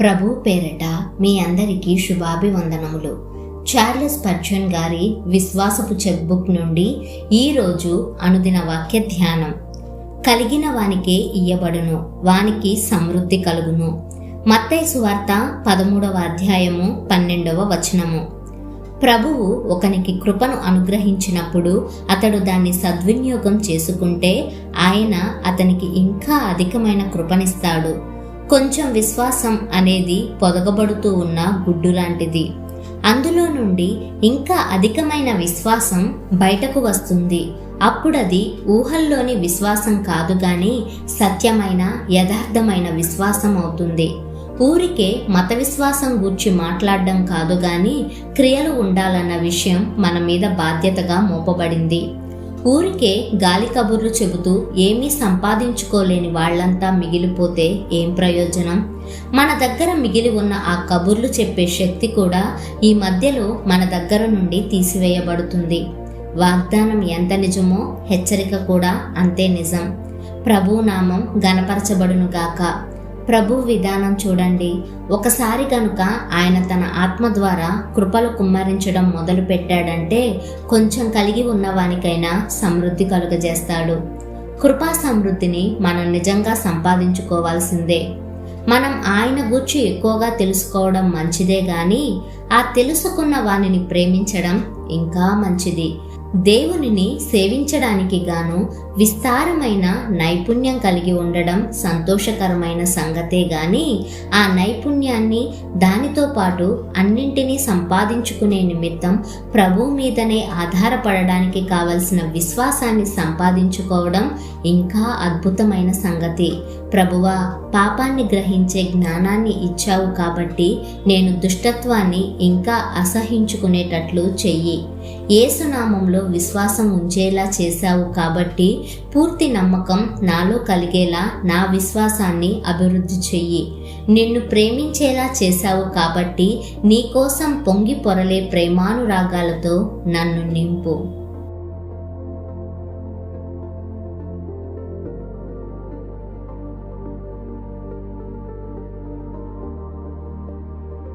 ప్రభు పేరట మీ అందరికీ శుభాభివందనములు. చార్లెస్ పర్చన్ గారి విశ్వాసపు చెక్బుక్ నుండి ఈరోజు అనుదిన వాక్య ధ్యానం. కలిగిన వానికే ఇయ్యబడును వానికి సమృద్ధి కలుగును. మత్తైసు సువార్త పదమూడవ అధ్యాయము పన్నెండవ వచనము. ప్రభువు ఒకనికి కృపను అనుగ్రహించినప్పుడు అతడు దాన్ని సద్వినియోగం చేసుకుంటే ఆయన అతనికి ఇంకా అధికమైన కృపనిస్తాడు. కొంచెం విశ్వాసం అనేది పొదగబడుతూ ఉన్న గుడ్డు లాంటిది. అందులో నుండి ఇంకా అధికమైన విశ్వాసం బయటకు వస్తుంది. అప్పుడది ఊహల్లోని విశ్వాసం కాదు గాని సత్యమైన యథార్థమైన విశ్వాసం అవుతుంది. ఊరికే మత విశ్వాసం గూర్చి మాట్లాడడం కాదు గాని క్రియలు ఉండాలన్న విషయం మన మీద బాధ్యతగా మోపబడింది. ఊరికే గాలి కబుర్లు చెబుతూ ఏమీ సంపాదించుకోలేని వాళ్ళంతా మిగిలిపోతే ఏం ప్రయోజనం? మన దగ్గర మిగిలి ఉన్న ఆ కబుర్లు చెప్పే శక్తి కూడా ఈ మధ్యలో మన దగ్గర నుండి తీసివేయబడుతుంది. వాగ్దానం ఎంత నిజమో హెచ్చరిక కూడా అంతే నిజం. ప్రభు నామం గాక ప్రభు విధానం చూడండి. ఒకసారి కనుక ఆయన తన ఆత్మ ద్వారా కృపలు కుమ్మరించడం మొదలు పెట్టాడంటే కొంచెం కలిగి ఉన్నవానికైనా సమృద్ధి కలుగజేస్తాడు. కృపా సమృద్ధిని మనం నిజంగా సంపాదించుకోవాల్సిందే. మనం ఆయన గూర్చి ఎక్కువగా తెలుసుకోవడం మంచిదే గాని ఆ తెలుసుకున్న వానిని ప్రేమించడం ఇంకా మంచిది. దేవునిని సేవించడానికి గాను విస్తారమైన నైపుణ్యం కలిగి ఉండడం సంతోషకరమైన సంగతే గాని ఆ నైపుణ్యాన్ని దానితో పాటు అన్నింటినీ సంపాదించుకునే నిమిత్తం ప్రభు మీదనే ఆధారపడడానికి కావలసిన విశ్వాసాన్ని సంపాదించుకోవడం ఇంకా అద్భుతమైన సంగతి. ప్రభువా పాపాన్ని గ్రహించే జ్ఞానాన్ని ఇచ్చావు కాబట్టి నేను దుష్టత్వాన్ని ఇంకా అసహించుకునేటట్లు చెయ్యి. ఏసునామంలో విశ్వాసం ఉంచేలా చేశావు కాబట్టి పూర్తి నమ్మకం నాలో కలిగేలా నా విశ్వాసాన్ని అభివృద్ధి చెయ్యి. నిన్ను ప్రేమించేలా చేశావు కాబట్టి నీకోసం పొంగి పొరలే ప్రేమానురాగాలతో నన్ను నింపు.